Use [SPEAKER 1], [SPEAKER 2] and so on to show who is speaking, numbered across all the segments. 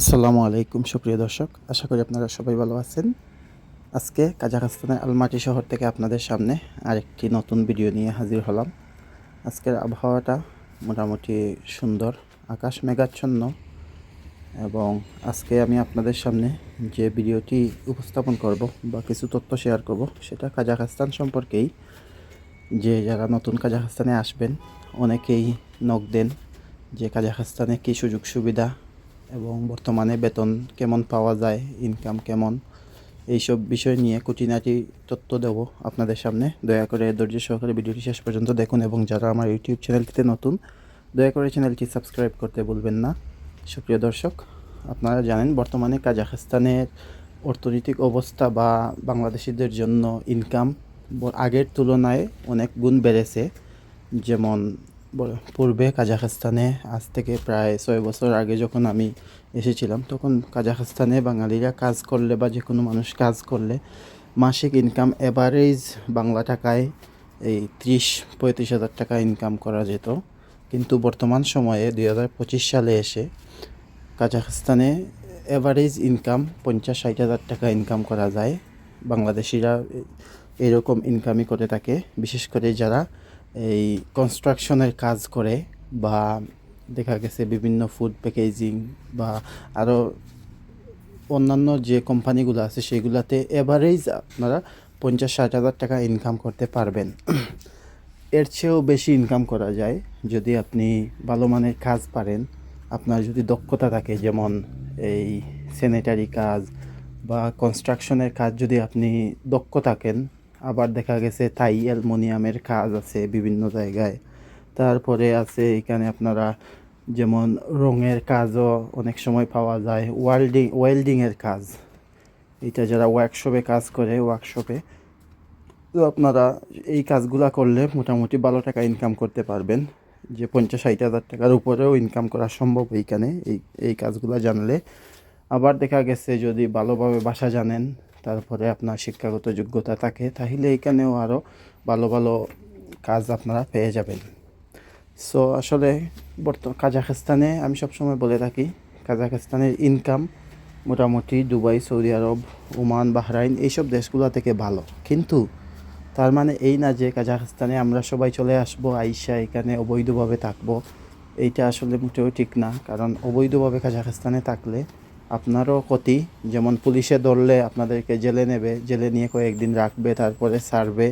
[SPEAKER 1] আসসালামু আলাইকুম, সুপ্রিয় দর্শক। আশা করি আপনারা সবাই ভালো আছেন। আজকে কাজাখস্তানের আলমাটি শহর থেকে আপনাদের সামনে আরেকটি নতুন ভিডিও নিয়ে হাজির হলাম। আজকের আবহাওয়াটা মোটামুটি সুন্দর, আকাশ মেঘাচ্ছন্ন এবং আজকে আমি আপনাদের সামনে যে ভিডিওটি উপস্থাপন করব বা কিছু তথ্য শেয়ার করব, সেটা কাজাখস্তান সম্পর্কেই। যে যারা নতুন কাজাখস্তানে আসবেন, অনেকেই নক দেন যে কাজাখস্তানে কী সুযোগ সুবিধা এবং বর্তমানে বেতন কেমন পাওয়া যায় ইনকাম কেমন, এইসব বিষয় নিয়ে খুঁটিনাটি তথ্য দেব আপনাদের সামনে। দয়া করে ধৈর্য সহকারে ভিডিওটি শেষ পর্যন্ত দেখুন এবং যারা আমার ইউটিউব চ্যানেলটিতে নতুন, দয়া করে চ্যানেলটি সাবস্ক্রাইব করতে ভুলবেন না। সুপ্রিয় দর্শক, আপনারা জানেন বর্তমানে কাজাখস্তানের অর্থনৈতিক অবস্থা বা বাংলাদেশিদের জন্য ইনকাম আগের তুলনায় অনেক গুণ বেড়েছে। যেমন পূর্বে কাজাখস্তানে আজ থেকে প্রায় ছয় বছর আগে যখন আমি এসেছিলাম, তখন কাজাখস্তানে বাঙালিরা কাজ করলে বা যে কোনো মানুষ কাজ করলে মাসিক ইনকাম অ্যাভারেজ বাংলা টাকায় এই ত্রিশ, পঁয়ত্রিশ হাজার টাকা ইনকাম করা যেত। কিন্তু বর্তমান সময়ে দুই হাজার পঁচিশ সালে এসে কাজাখস্তানে অ্যাভারেজ ইনকাম পঞ্চাশ, ষাট হাজার টাকা ইনকাম করা যায়। বাংলাদেশিরা এরকম ইনকামই করে থাকে। বিশেষ করে যারা এই কনস্ট্রাকশনের কাজ করে বা দেখা গেছে বিভিন্ন ফুড প্যাকেজিং বা আরও অন্যান্য যে কোম্পানিগুলো আছে সেগুলোতে এভারেজ আপনারা পঞ্চাশ ষাট হাজার টাকা ইনকাম করতে পারবেন। এর চেয়েও বেশি ইনকাম করা যায় যদি আপনি ভালো মানের কাজ পারেন। আপনার যদি দক্ষতা থাকে, যেমন এই স্যানিটারি কাজ বা কনস্ট্রাকশনের কাজ যদি আপনি দক্ষ থাকেন আবার দেখা গেছে থাই অ্যালমোনিয়ামের কাজ আছে বিভিন্ন জায়গায়। তারপরে আছে এখানে আপনারা যেমন রঙের কাজও অনেক সময় পাওয়া যায় ওয়েল্ডিং ওয়েল্ডিংয়ের কাজ। এটা যারা ওয়ার্কশপে কাজ করে ওয়ার্কশপে তো আপনারা এই কাজগুলা করলে মোটামুটি ভালো টাকা ইনকাম করতে পারবেন। যে পঞ্চাশ, ষাট হাজার টাকার উপরেও ইনকাম করা সম্ভব এইখানে, এই এই কাজগুলো জানলে। আবার দেখা গেছে যদি ভালোভাবে বাসা জানেন তারপরে আপনার শিক্ষাগত যোগ্যতা থাকে, তাহলে এখানেও আরও ভালো ভালো কাজ আপনারা পেয়ে যাবেন। সো আসলে বর্তমান কাজাখস্তানে আমি সবসময় বলে থাকি, কাজাখস্তানের ইনকাম মোটামুটি Dubai, Saudi Arab, Oman, Bahrain এইসব দেশগুলো থেকে ভালো। কিন্তু তার মানে এই না যে কাজাখস্তানে আমরা সবাই চলে আসব, আইসা এখানে অবৈধভাবে থাকব, এইটা আসলে মোটেও ঠিক না। কারণ অবৈধভাবে কাজাখস্তানে থাকলে আপনারও ক্ষতি। যেমন পুলিশে ধরলে আপনাদেরকে জেলে নেবে, জেলে নিয়ে কয়েকদিন রাখবে, তারপরে সারবে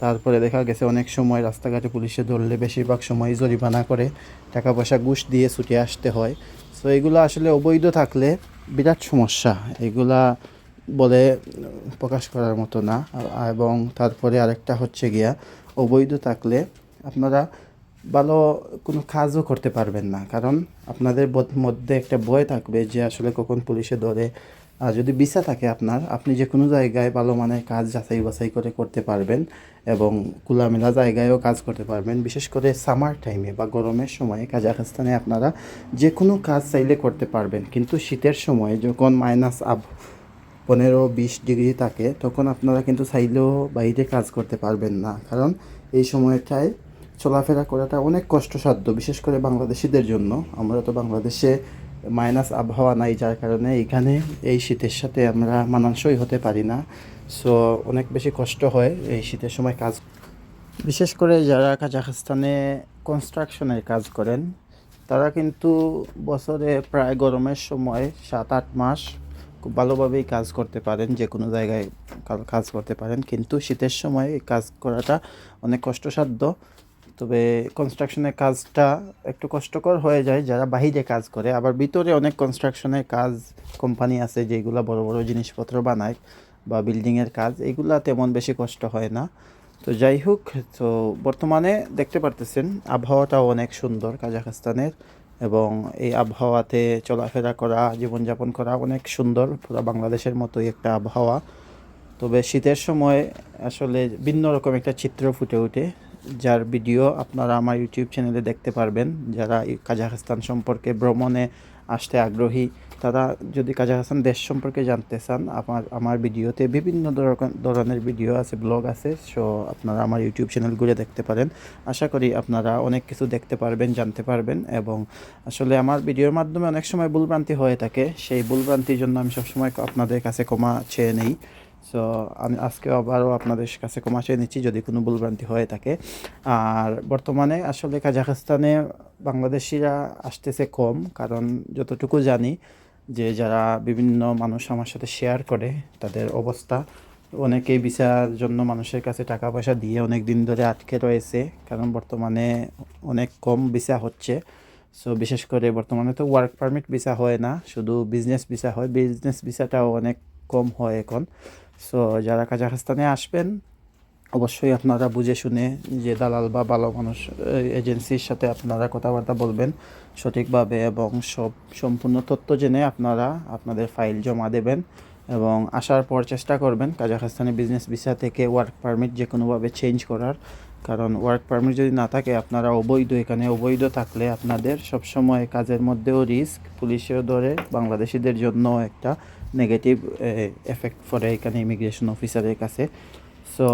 [SPEAKER 1] তারপরে দেখা গেছে অনেক সময় রাস্তাঘাটে পুলিশে ধরলে বেশিরভাগ সময় জরিমানা করে টাকা পয়সা ঘুষ দিয়ে ছুটে আসতে হয়। সো এগুলো আসলে অবৈধ থাকলে বিরাট সমস্যা। এগুলা বলে প্রকাশ করার মতো না। এবং তারপরে আরেকটা হচ্ছে গিয়া, অবৈধ থাকলে আপনারা ভালো কোনো কাজও করতে পারবেন না। কারণ আপনাদের মধ্যে একটা ভয় থাকবে যে আসলে কখন পুলিশে ধরে। আর যদি ভিসা থাকে আপনার, আপনি যে কোনো জায়গায় ভালো মানের কাজ যাচাই বাছাই করে করতে পারবেন এবং খোলামেলা জায়গায়ও কাজ করতে পারবেন। বিশেষ করে সামার টাইমে বা গরমের সময়ে কাজাখস্তানে আপনারা যে কোনো কাজ চাইলে করতে পারবেন। কিন্তু শীতের সময় যখন মাইনাস আপ পনেরো বিশ ডিগ্রি থাকে, তখন আপনারা কিন্তু চাইলেও বাইরে কাজ করতে পারবেন না। কারণ এই সময়টায় চলাফেরা করাটা অনেক কষ্টসাধ্য, বিশেষ করে বাংলাদেশিদের জন্য। আমরা তো বাংলাদেশে মাইনাস আবহাওয়া নাই, যার কারণে এখানে এই শীতের সাথে আমরা মানানসই হতে পারি না। সো অনেক বেশি কষ্ট হয় এই শীতের সময় কাজ। বিশেষ করে যারা কাজাখস্তানে কনস্ট্রাকশনের কাজ করেন, তারা কিন্তু বছরে প্রায় গরমের সময় সাত আট মাস খুব ভালোভাবেই কাজ করতে পারেন, যে কোনো জায়গায় কাজ করতে পারেন। কিন্তু শীতের সময় কাজ করাটা অনেক কষ্টসাধ্য। তবে কনস্ট্রাকশনের কাজটা একটু কষ্টকর হয়ে যায়, যারা বাহিরে কাজ করে। আবার ভিতরে অনেক কনস্ট্রাকশনের কাজ কোম্পানি আছে যেগুলো বড় বড় জিনিসপত্র বানায় বা বিল্ডিংয়ের কাজ, এগুলা তেমন বেশি কষ্ট হয় না। তো যাই হোক, তো বর্তমানে দেখতে পারতেছেন, আবহাওয়াটাও অনেক সুন্দর কাজাখস্তানের এবং এই আবহাওয়াতে চলাফেরা করা, জীবনযাপন করা অনেক সুন্দর, পুরো বাংলাদেশের মতোই একটা আবহাওয়া। তবে শীতের সময় আসলে ভিন্ন রকম একটা চিত্র ফুটে ওঠে। যার ভিডিও আপনারা আমার ইউটিউব চ্যানেলে দেখতে পারবেন, যারা কাজাখস্তান সম্পর্কে ভ্রমণে আসতে আগ্রহী, তারা যদি কাজাখস্তান দেশ সম্পর্কে জানতে চান, আমার আমার ভিডিওতে বিভিন্ন ধরন- ধরনের ভিডিও আছে, ব্লগ আছে, সো আপনারা আমার ইউটিউব চ্যানেল ঘুরে দেখতে পারেন। আশা করি আপনারা অনেক কিছু দেখতে পারবেন, জানতে পারবেন এবং আসলে আমার ভিডিওর মাধ্যমে অনেক সময় ভুলভ্রান্তি হয়ে থাকে, সেই ভুলভ্রান্তির জন্য আমি সবসময় আপনাদের কাছে ক্ষমা চেয়ে নেই। সো আমি আজকে আবারও আপনাদের কাছে চেয়ে নিচ্ছি যদি কোনো ভুলভ্রান্তি হয়ে থাকে। আর বর্তমানে আসলে কাজাখস্তানে বাংলাদেশিরা আসতেছে কম, কারণ যতটুকু জানি যে যারা বিভিন্ন মানুষ আমার সাথে শেয়ার করে তাদের অবস্থা, অনেকেই ভিসার জন্য মানুষের কাছে টাকা পয়সা দিয়ে অনেক দিন ধরে আটকে রয়েছে, কারণ বর্তমানে অনেক কম ভিসা হচ্ছে। সো বিশেষ করে বর্তমানে তো ওয়ার্ক পারমিট ভিসা হয় না, শুধু বিজনেস ভিসা হয়। বিজনেস ভিসাটাও অনেক কম হয় এখন। সো যারা কাজাখস্তানে আসবেন, অবশ্যই আপনারা বুঝে শুনে যে দালাল বা ভালো মানুষ এজেন্সির সাথে আপনারা কথাবার্তা বলবেন সঠিকভাবে এবং সব সম্পূর্ণ তথ্য জেনে আপনারা আপনাদের ফাইল জমা দেবেন এবং আসার পর চেষ্টা করবেন কাজাখস্তানে বিজনেস ভিসা থেকে ওয়ার্ক পারমিট যে কোনোভাবে চেঞ্জ করার। কারণ ওয়ার্ক পারমিট যদি না থাকে, আপনারা অবৈধ, এখানে অবৈধ থাকলে আপনাদের সবসময় কাজের মধ্যেও রিস্ক পুলিশেও ধরে, বাংলাদেশিদের জন্য একটা নেগেটিভ এফেক্ট পড়ে এখানে ইমিগ্রেশন অফিসারের কাছে। সো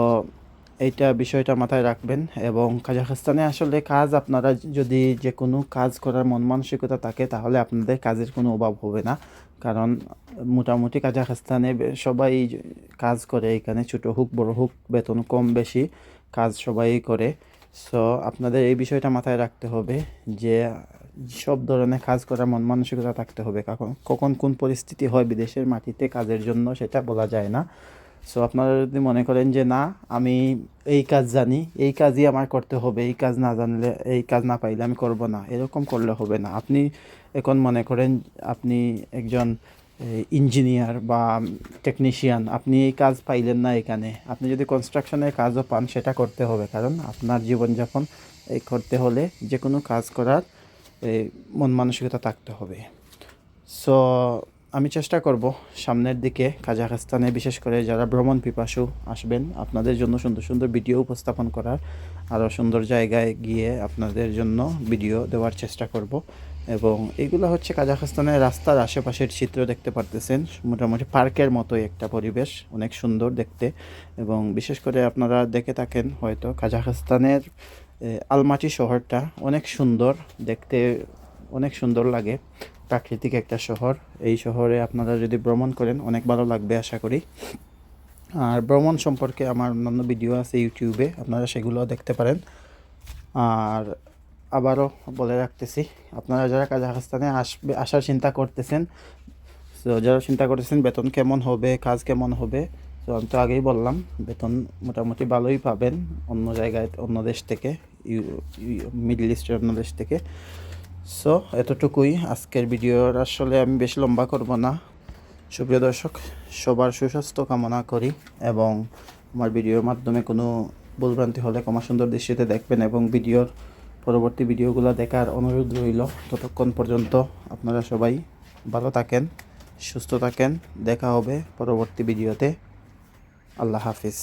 [SPEAKER 1] এইটা বিষয়টা মাথায় রাখবেন এবং কাজাখস্তানে আসলে কাজ আপনারা যদি যে কোনো কাজ করার মন মানসিকতা থাকে, তাহলে আপনাদের কাজের কোনো অভাব হবে না। কারণ মোটামুটি কাজাখস্তানে সবাই কাজ করে, এখানে ছোটো হোক, বড় হোক, বেতন কম, বেশি। কাজ সবাই করে। সো আপনাদের এই বিষয়টা মাথায় রাখতে হবে যে, সব ধরনের কাজ করার মন মানসিকতা থাকতে হবে। কখন কখন কোন পরিস্থিতি হয় বিদেশের মাটিতে কাজের জন্য সেটা বলা যায় না। সো আপনারা যদি মনে করেন যে, না, আমি এই কাজ জানি, এই কাজই আমার করতে হবে, এই কাজ না জানলে, এই কাজ না পাইলে আমি করব না। এরকম করলে হবে না। আপনি এখন মনে করেন, আপনি একজন ইঞ্জিনিয়ার বা টেকনিশিয়ান, আপনি এই কাজ পাইলেন না এখানে। আপনি যদি কনস্ট্রাকশনের কাজও পান, সেটা করতে হবে। কারণ আপনার জীবনযাপন এই করতে হলে যে কোনো কাজ করার মন মানসিকতা থাকতে হবে। সো, আমি চেষ্টা করব সামনের দিকে কাজাখস্তানে, বিশেষ করে যারা ভ্রমণ পিপাসু আসবেন, আপনাদের জন্য সুন্দর সুন্দর ভিডিও উপস্থাপন করার, আরও সুন্দর জায়গায় গিয়ে আপনাদের জন্য ভিডিও দেওয়ার চেষ্টা করব। এবং এগুলো হচ্ছে কাজাখস্তানের রাস্তার আশেপাশের চিত্র দেখতে পারতেছেন। মোটামুটি পার্কের মতোই একটা পরিবেশ, অনেক সুন্দর দেখতে। এবং বিশেষ করে আপনারা দেখে থাকেন হয়তো কাজাখস্তানের আলমাটি শহরটা অনেক সুন্দর দেখতে, অনেক সুন্দর লাগে। প্রাকৃতিক একটা শহর। এই শহরে আপনারা যদি ভ্রমণ করেন, অনেক ভালো লাগবে আশা করি। আর ভ্রমণ সম্পর্কে আমার অন্যান্য ভিডিও আছে ইউটিউবে, আপনারা সেগুলো দেখতে পারেন। আর আবারও বলে রাখতেছি, আপনারা যারা কাজাখস্তানে আসবে, আসার চিন্তা করতেছেন, তো যারা চিন্তা করতেছেন বেতন কেমন হবে, কাজ কেমন হবে, তো আমি তো আগেই বললাম, বেতন মোটামুটি ভালোই পাবেন অন্য জায়গায়, অন্য দেশ থেকে মিডল ইস্টের অন্য দেশ থেকে। সো, এতটুকুই আজকের ভিডিওর। আসলে আমি বেশি লম্বা করব না। সুপ্রিয় দর্শক, সবার সুস্বাস্থ্য কামনা করি এবং আমার ভিডিওর মাধ্যমে কোনো ভুলভ্রান্তি হলে ক্ষমা সুন্দর দৃষ্টিতে দেখবেন এবং ভিডিওর পরবর্তী ভিডিওগুলো দেখার অনুরোধ রইল। ততক্ষণ পর্যন্ত আপনারা সবাই ভালো থাকেন, সুস্থ থাকেন। দেখা হবে পরবর্তী ভিডিওতে। আল্লাহ হাফিজ।